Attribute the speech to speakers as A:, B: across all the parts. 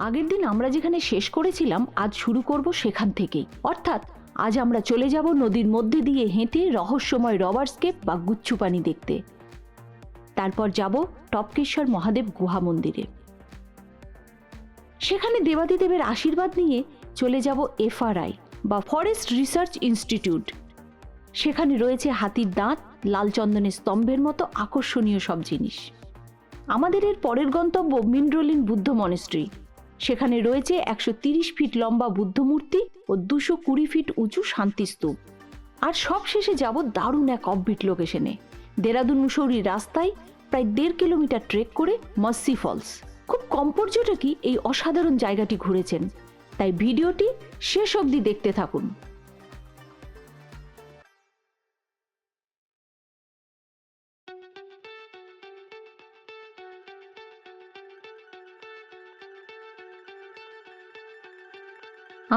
A: আগের দিন আমরা যেখানে শেষ করেছিলাম, আজ শুরু করব সেখান থেকেই। অর্থাৎ, আজ আমরা চলে যাব নদীর মধ্যে দিয়ে হেঁটে রহস্যময় রবার্সকেপ বা গুচ্ছু পানি দেখতে। তারপর যাব টপকেশ্বর মহাদেব গুহা মন্দিরে। সেখানে দেবাদিদেবের আশীর্বাদ নিয়ে চলে যাব এফআরআই বা ফরেস্ট রিসার্চ ইনস্টিটিউট। সেখানে রয়েছে হাতির দাঁত, লাল চন্দনের স্তম্ভের মতো আকর্ষণীয় সব জিনিস। আমাদের এর পরের গন্তব্য মিন্ড্রোলিন বুদ্ধ মনেস্ট্রি। সেখানে রয়েছে একশো ফিট লম্বা বুদ্ধ মূর্তি ও দুশো কুড়ি ফিট উঁচু শান্তিস্তূপ আর সব শেষে যাব দারুণ এক অববিট লোকেশনে দেরাদুন মুসৌরি রাস্তায় প্রায় দেড় কিলোমিটার ট্রেক করে মসি ফলস খুব কম পর্যটকই এই অসাধারণ জায়গাটি ঘুরেছেন। তাই ভিডিওটি শেষ অবধি দেখতে থাকুন।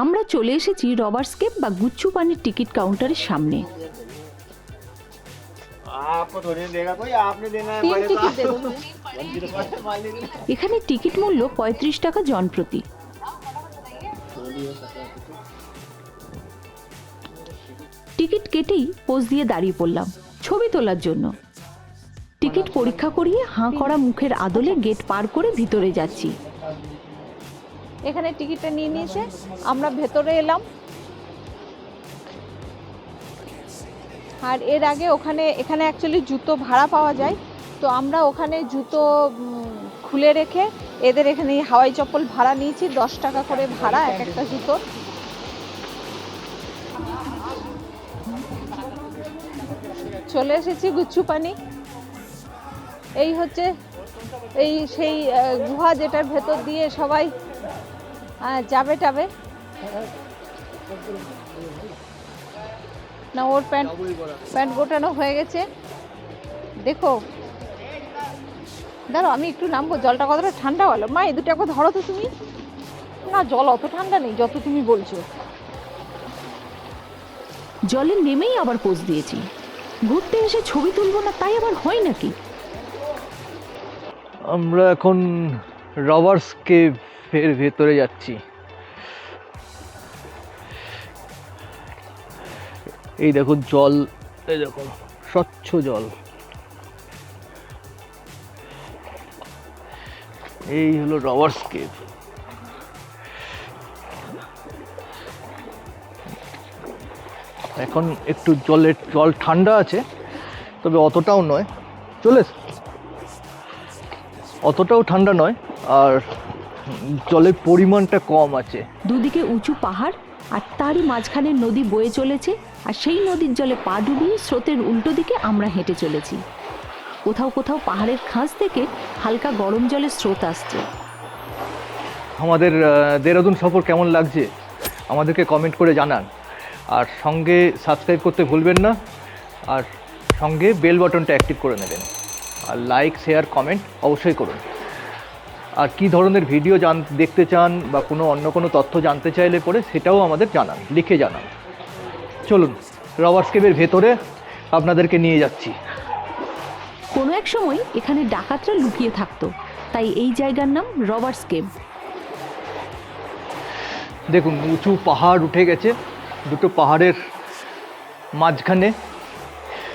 A: আমরা চলে এসেছি রবার স্কেপ বা গুচ্ছু পানির টিকিট কাউন্টারের সামনে। এখানে টিকিট মূল্য পঁয়ত্রিশ টাকা জনপ্রতি। টিকিট কেটেই পোজ দিয়ে দাঁড়িয়ে পড়লাম ছবি তোলার জন্য। টিকিট পরীক্ষা করিয়ে হাঁ করা মুখের আদলে গেট পার করে ভিতরে যাচ্ছি।
B: এখানে টিকিটটা নিয়ে নিয়েছে। আমরা ভেতরে এলাম। আর এর আগে ওখানে, এখানে অ্যাকচুয়ালি জুতো ভাড়া পাওয়া যায়। তো আমরা ওখানে জুতো খুলে রেখে এদের এখানে হাওয়াই চপ্পল ভাড়া নিয়েছি। দশ টাকা করে ভাড়া, এক একটা জুতোর চলে এসেছি গুচ্ছু পানি এই হচ্ছে, এই সেই গুহা যেটার ভেতর দিয়ে সবাই আহ, যাবে টাবে? না ওর প্যান্ট প্যান্ট গোটানো হয়ে গেছে। দেখো। দাঁড়ো আমি একটু নামবো জলটা কতটা ঠান্ডা হলো? মা এই দুটো একবার ধরো তো তুমি। না জল অত ঠান্ডা নেই যত তুমি বলছো।
A: জলে নেমেই আবার পোজ দিয়েছি। ঘুরতে এসে ছবি তুলবো না তাই আবার হয় নাকি?
C: আমরা এখন রবার্স কেভের ভেতরে যাচ্ছি। এই দেখো জল, এই দেখো স্বচ্ছ জল। এই হলো রবার্স কেভ এখন একটু জলের, জল ঠান্ডা আছে, তবে অতটাও নয়। চলে অতটাও ঠান্ডা নয়, আর জলের পরিমাণটা কম আছে।
A: দুদিকে উঁচু পাহাড় আর তারই মাঝখানে নদী বয়ে চলেছে আর সেই নদীর জলে পা ডুবিয়ে স্রোতের উল্টো দিকে আমরা হেঁটে চলেছি। কোথাও কোথাও পাহাড়ের খাঁজ থেকে হালকা গরম জলের স্রোত আসছে।
C: আমাদের দেরাদুন সফর কেমন লাগছে? আমাদেরকে কমেন্ট করে জানান। আর সঙ্গে সাবস্ক্রাইব করতে ভুলবেন না। আর সঙ্গে বেল বাটনটা অ্যাক্টিভ করে নেবেন। আর লাইক শেয়ার কমেন্ট অবশ্যই করুন। আর কি ধরনের ভিডিও জান দেখতে চান বা কোনো অন্য কোনো তথ্য জানতে চাইলে পরে সেটাও আমাদের জানান লিখে জানান। চলুন রবার্স কেবের ভেতরে আপনাদেরকে নিয়ে যাচ্ছি।
A: কোনো এক সময় এখানে ডাকাতরা লুকিয়ে থাকতো তাই এই জায়গার নাম রবার্স কেভ
C: দেখুন উঁচু পাহাড় উঠে গেছে দুটো পাহাড়ের মাঝখানে।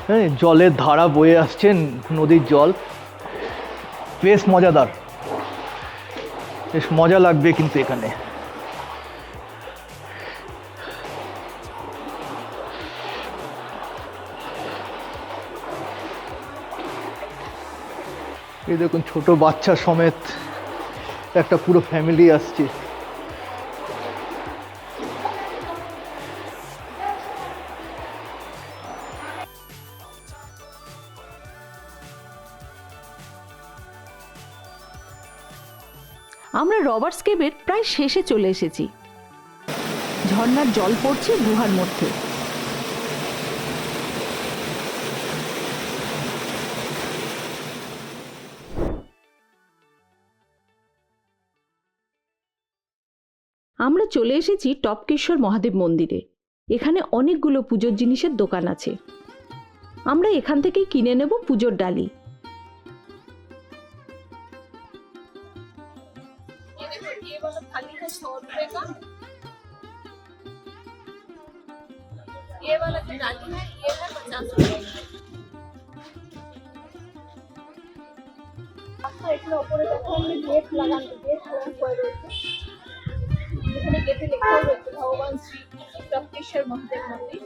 C: হ্যাঁ জলের ধারা বয়ে আসছে নদীর জল। বেশ মজাদার। বেশ মজা লাগবে কিন্তু এখানে। এই দেখুন ছোট বাচ্চা সমেত একটা পুরো ফ্যামিলি আসছে।
A: প্রায় শেষে চলে এসেছি। ঝর্ণার জল পড়ছে গুহার মধ্যে। আমরা চলে এসেছি টপকেশ্বর মহাদেব মন্দিরে। এখানে অনেকগুলো পুজোর জিনিসের দোকান আছে। আমরা এখান থেকেই কিনে নেব পুজোর ডালি।
B: का ये वाला जो डाली है ये है पचास रुपए আচ্ছা এখানে উপরে দেখো আমরা গেট লাগানো গেট লাগানো করে রয়েছে এখানে গেটে লেখাও রয়েছে ভগবান শ্রী টপকেশ্বর মহাদেব মন্দির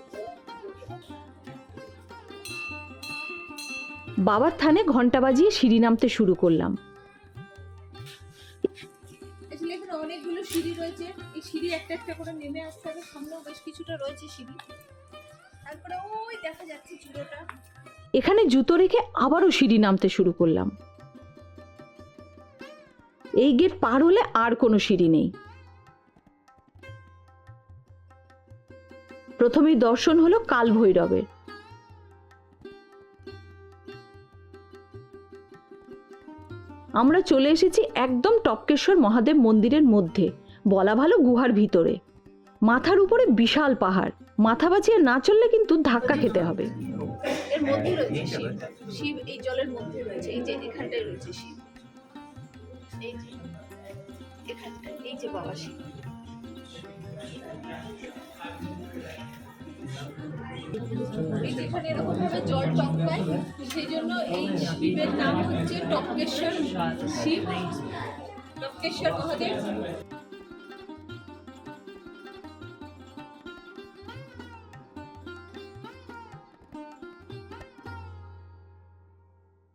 A: বাবার থানে ঘন্টা বাজিয়ে সিঁড়ি নামতে শুরু করলাম
B: সিঁড়ি রয়েছে। এই সিঁড়ি একটা একটা করে নেমে আসতে হবে। সামনেও বেশ কিছুটা রয়েছে সিঁড়ি। তারপরে ওই দেখা যাচ্ছে চূড়োটা
A: এখানে জুতো রেখে আবারও সিঁড়ি নামতে শুরু করলাম। এই গেট পার হলে আর কোনো সিঁড়ি নেই। প্রথমেই দর্শন হলো কাল ভৈরবের আমরা চলে এসেছি একদম টপকেশ্বর মহাদেব মন্দিরের মধ্যে, বলা ভালো গুহার ভিতরে। মাথার উপরে বিশাল পাহাড়, মাথা বাঁচিয়ে না চললে কিন্তু ধাক্কা খেতে হবে।
B: এই যে বাবা শিব। এরকম ভাবে জল টপকায় সেই জন্য এই শিবের নাম হচ্ছে টপকেশ্বর শিব। টপকেশ্বর মহাদেব।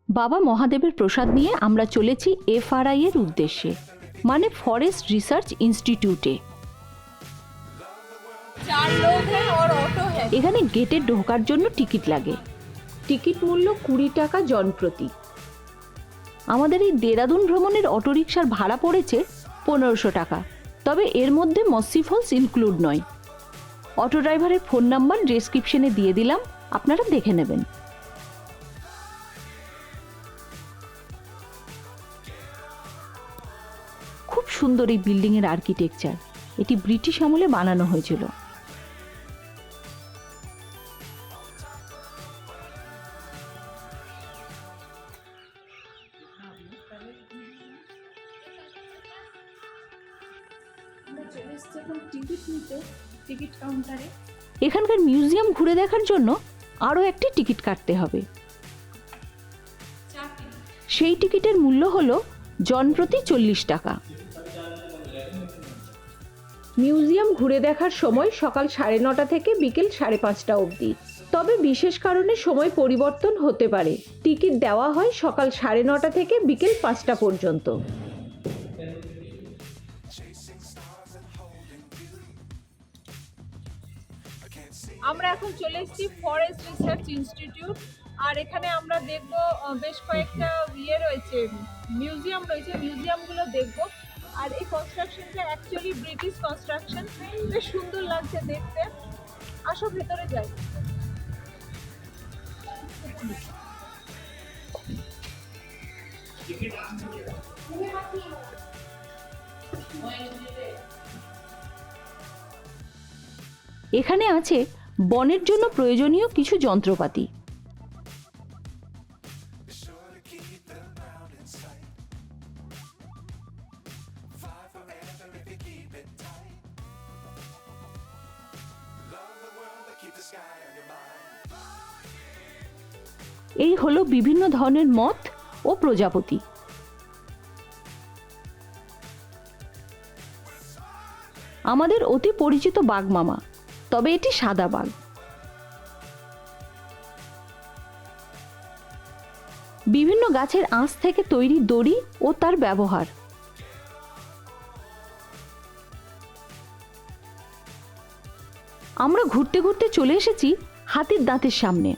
A: বাবা মহাদেবের প্রসাদ নিয়ে আমরা চলেছি এফআরআই এর উদ্দেশ্যে মানে ফরেস্ট রিসার্চ ইনস্টিটিউটে। এখানে গেটে ঢোকার জন্য টিকিট লাগে। টিকিট মূল্য কুড়ি টাকা জনপ্রতি আমাদের এই দেরাদুন ভ্রমণের অটোরিকশার ভাড়া পড়েছে পনেরোশো টাকা। তবে এর মধ্যে মসি ফলস ইনক্লুড নয়। অটো ড্রাইভারের ফোন নাম্বার ডেসক্রিপশনে দিয়ে দিলাম, আপনারা দেখে নেবেন। খুব সুন্দর এই বিল্ডিংয়ের আর্কিটেকচার এটি ব্রিটিশ আমলে বানানো হয়েছিল। দেখার জন্য আরও একটি টিকিট কাটতে হবে। সেই টিকিটের মূল্য হলো জনপ্রতি চল্লিশ টাকা। মিউজিয়াম ঘুরে দেখার সময় সকাল সাড়ে নটা থেকে বিকেল সাড়ে পাঁচটা অবধি। তবে বিশেষ কারণে সময় পরিবর্তন হতে পারে। টিকিট দেওয়া হয় সকাল সাড়ে নটা থেকে বিকেল পাঁচটা পর্যন্ত।
B: আমরা এখন চলে এসেছি ফরেস্ট রিসার্চ ইনস্টিটিউট আর এখানে আমরা দেখব বেশ কয়েকটা ইয়ে রয়েছে মিউজিয়াম রয়েছে মিউজিয়ামগুলো দেখব। আর এই কনস্ট্রাকশনটা অ্যাকচুয়ালি ব্রিটিশ কনস্ট্রাকশন বেশ সুন্দর লাগছে দেখতে। আসো ভেতরে যাই।
A: এখানে আছে বনের জন্য প্রয়োজনীয় কিছু যন্ত্রপাতি। এই হলো বিভিন্ন ধরনের মথ ও প্রজাপতি। আমাদের অতি পরিচিত বাঘমামা। তবে এটি সাদা বাঘ। বিভিন্ন গাছের আঁশ থেকে তৈরি দড়ি ও তার ব্যবহার। আমরা ঘুরতে ঘুরতে চলে এসেছি হাতির দাঁতের সামনে।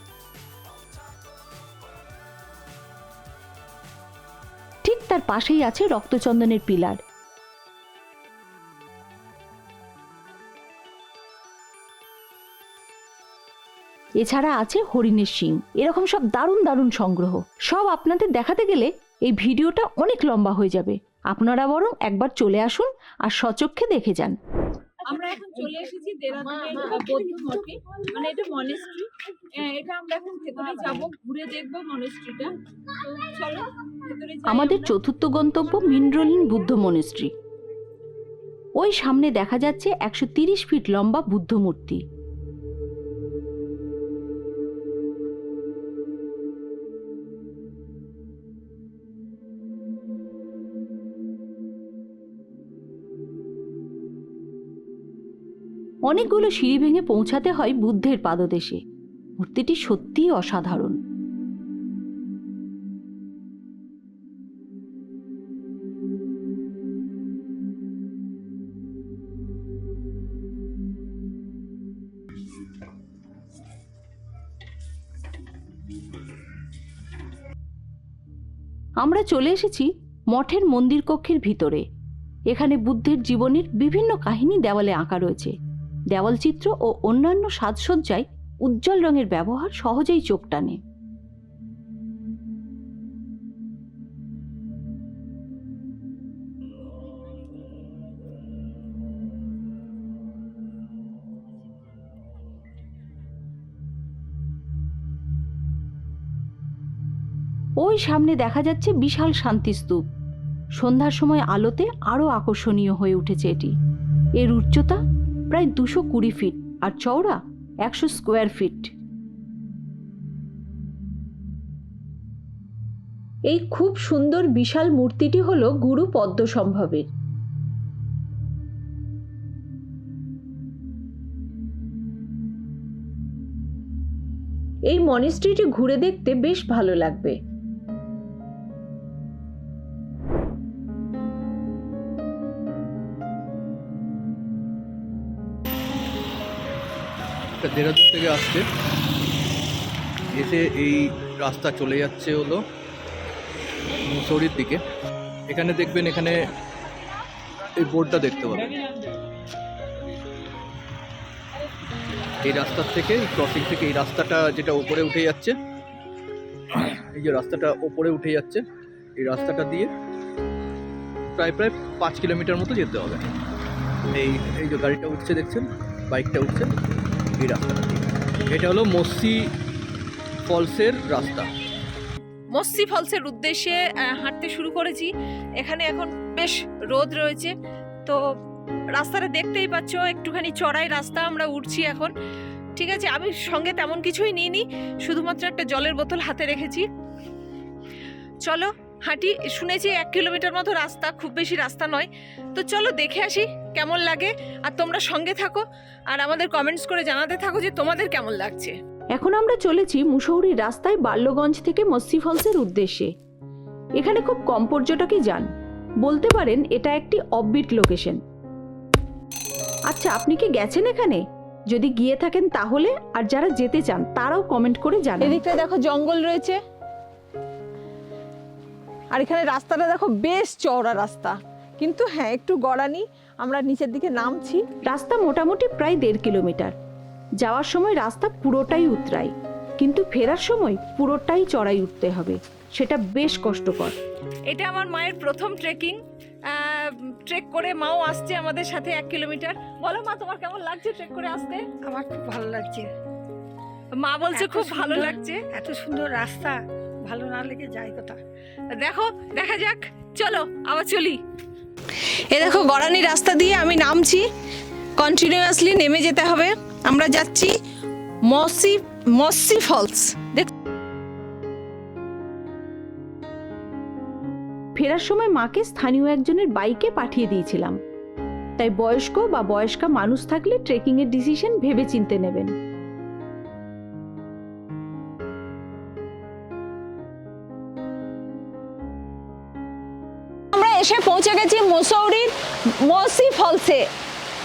A: ঠিক তার পাশেই আছে রক্তচন্দনের পিলার। এছাড়া আছে হরিণের শিং। এরকম সব দারুণ দারুণ সংগ্রহ। সব আপনাদের দেখাতে গেলে এই ভিডিওটা অনেক লম্বা হয়ে যাবে। আপনারা বরং একবার চলে আসুন আর সচক্ষে দেখে যান।
B: আমরা এখন চলে এসেছি দেরাদুনের বৌদ্ধ মঠে। মানে এটা মনেস্ট্রি এটা আমরা এখন ভেতরে যাব ঘুরে দেখব মনেস্ট্রিটা তো চলো
A: আমাদের চতুর্থ গন্তব্য মিনরোলিন বুদ্ধ মনেস্ট্রি ওই সামনে দেখা যাচ্ছে একশো তিরিশ ফিট লম্বা বুদ্ধ মূর্তি। অনেকগুলো সিঁড়ি ভেঙে পৌঁছাতে হয় বুদ্ধের পাদদেশে। মূর্তিটি সত্যিই অসাধারণ। আমরা চলে এসেছি মঠের মন্দির কক্ষের ভিতরে। এখানে বুদ্ধের জীবনের বিভিন্ন কাহিনী দেওয়ালে আঁকা রয়েছে। দেওয়ালচিত্র ও অন্যান্য সাজসজ্জায় উজ্জ্বল রঙের ব্যবহার সহজেই চোখ টানে। ওই সামনে দেখা যাচ্ছে বিশাল শান্তিস্তূপ সন্ধ্যার সময় আলোতে আরও আকর্ষণীয় হয়ে উঠেছে এটি। এর উচ্চতা প্রায় দুশো কুড়ি ফিট আর চওড়া একশো স্কোয়ার ফিট এই খুব সুন্দর বিশাল মূর্তিটি হল গুরু পদ্মসম্ভবের। এই মনিস্ট্রিটি ঘুরে দেখতে বেশ ভালো লাগবে।
C: এটা দেহরাদূন থেকে আসছে। এসে এই রাস্তা চলে যাচ্ছে হলো মুসৌরির দিকে। এখানে দেখবেন এখানে এই বোর্ডটা দেখতে পাবেন। এই রাস্তার থেকে ক্রসিং থেকে এই রাস্তাটা যেটা ওপরে উঠে যাচ্ছে, এই যে রাস্তাটা ওপরে উঠে যাচ্ছে, এই রাস্তাটা দিয়ে প্রায় প্রায় পাঁচ কিলোমিটার মতো যেতে হবে। এই এই যে গাড়িটা উঠছে দেখছেন, বাইকটা উঠছে। এই রাস্তাটা এটা হলো মসি ফলসের রাস্তা।
B: মস্সি ফলসের উদ্দেশ্যে হাঁটতে শুরু করেছি। এখানে এখন বেশ রোদ রয়েছে। তো রাস্তাটা দেখতেই পাচ্ছ, একটুখানি চড়াই রাস্তা আমরা উঠছি এখন। ঠিক আছে, আমি সঙ্গে তেমন কিছুই নিইনি, শুধুমাত্র একটা জলের বোতল হাতে রেখেছি। চলো হাঁটি শুনেছি এক কিলোমিটার মতো রাস্তা খুব বেশি রাস্তা নয়। তো চলো দেখে আসি কেমন লাগে আর তোমরা সঙ্গে থাকো আর আমাদের কমেন্টস করে জানাতে থাকো যে তোমাদের কেমন লাগছে।
A: এখন আমরা চলেছি মুসৌরি রাস্তায় বাল্যগঞ্জ থেকে মস্সি ফলসের উদ্দেশ্যে। এখানে খুব কম পর্যটকই যান। বলতে পারেন এটা একটি অববিট লোকেশন আচ্ছা আপনি কি গেছেন এখানে? যদি গিয়ে থাকেন তাহলে আর যারা যেতে চান তারাও কমেন্ট করে জানান।
B: এদিকটা দেখো জঙ্গল রয়েছে। আর এখানে রাস্তাটা দেখো বেশ চওড়া রাস্তা। কিন্তু হ্যাঁ একটু গড়ানি আমরা নিচের দিকে নামছি।
A: রাস্তা মোটামুটি প্রায় দেড় কিলোমিটার। যাওয়ার সময় রাস্তা পুরোটাই উতরাই। কিন্তু ফেরার সময় পুরোটাই চড়াই উঠতে হবে। সেটা বেশ কষ্টকর।
B: এটা আমার মায়ের প্রথম ট্রেকিং ট্রেক করে মাও আসছে আমাদের সাথে এক কিলোমিটার। বলো মা তোমার কেমন লাগছে ট্রেক করে আসতে?
D: আমার খুব ভালো লাগছে।
B: মা বলছে খুব ভালো লাগছে।
D: এত সুন্দর রাস্তা। ভালো না লেগে যায় কোথা
B: দেখো দেখা যাক। চলো আবার চলি। এ দেখো গড়ানি রাস্তা দিয়ে আমি নামছি। কন্টিনিউয়াসলি নেমে যেতে হবে। আমরা যাচ্ছি মসি মসি ফলস। দেখ
A: ফেরার সময় মাকে স্থানীয় একজনের বাইকে পাঠিয়ে দিয়েছিলাম। তাই বয়স্ক বা বয়স্কা মানুষ থাকলে ট্রেকিং এর ডিসিশন ভেবে চিনতে নেবেন।
B: এসে পৌঁছে গেছি মসৌরির মসি ফলসে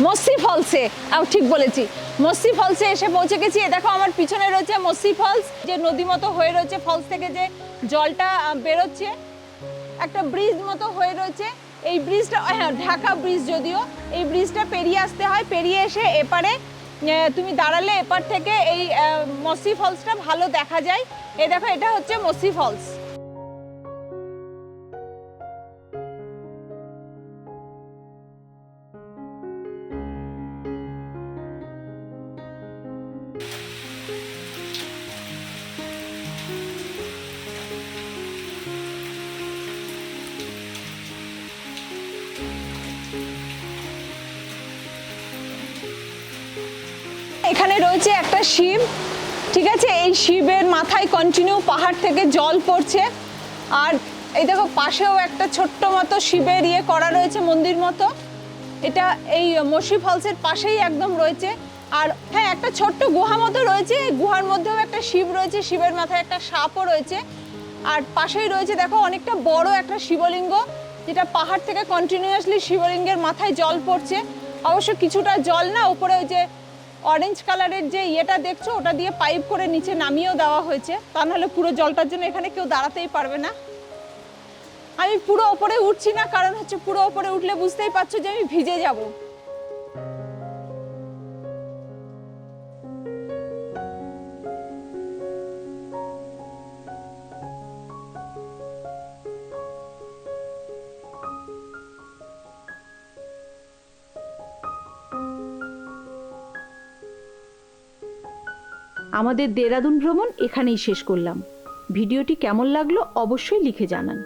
B: মসি ফলসে আমি ঠিক বলেছি। মসি ফলসে এসে পৌঁছে গেছি। এ দেখো আমার পিছনে রয়েছে মসি ফলস, যে নদী মতো হয়ে রয়েছে, ফলস থেকে যে জলটা বেরোচ্ছে, একটা ব্রিজ মতো হয়ে রয়েছে। এই ব্রিজটা হ্যাঁ ঢাকা ব্রিজ যদিও, এই ব্রিজটা পেরিয়ে আসতে হয়, পেরিয়ে এসে এপারে তুমি দাঁড়ালে এপার থেকে এই মসি ফলসটা ভালো দেখা যায়। এ দেখো, এটা হচ্ছে মসি ফলস। এখানে রয়েছে একটা শিব, ঠিক আছে? এই শিবের মাথায় কন্টিনিউ পাহাড় থেকে জল পড়ছে। আর এই দেখো, পাশেও একটা ছোট্ট মতো শিবের ইয়ে করা রয়েছে মন্দির মতো। এটা এই মসি ফলসের পাশেই একদম রয়েছে। আর হ্যাঁ একটা ছোট্ট গুহা মতো রয়েছে। এই গুহার মধ্যেও একটা শিব রয়েছে, শিবের মাথায় একটা সাপও রয়েছে। আর পাশেই রয়েছে, দেখো, অনেকটা বড় একটা শিবলিঙ্গ, যেটা পাহাড় থেকে কন্টিনিউয়াসলি শিবলিঙ্গের মাথায় জল পড়ছে। অবশ্য কিছুটা জল না, উপরে ওই যে অরেঞ্জ কালারের যে ইয়েটা দেখছ, ওটা দিয়ে পাইপ করে নিচে নামিয়েও দেওয়া হয়েছে। তা নাহলে পুরো জলটার জন্য এখানে কেউ দাঁড়াতেই পারবে না। আমি পুরো ওপরে উঠছি না, কারণ হচ্ছে পুরো ওপরে উঠলে বুঝতেই পারছ যে আমি ভিজে যাব।
A: আমাদের দেরাদুন ভ্রমণ এখানেই শেষ করলাম। ভিডিওটি কেমন লাগল অবশ্যই লিখে জানান।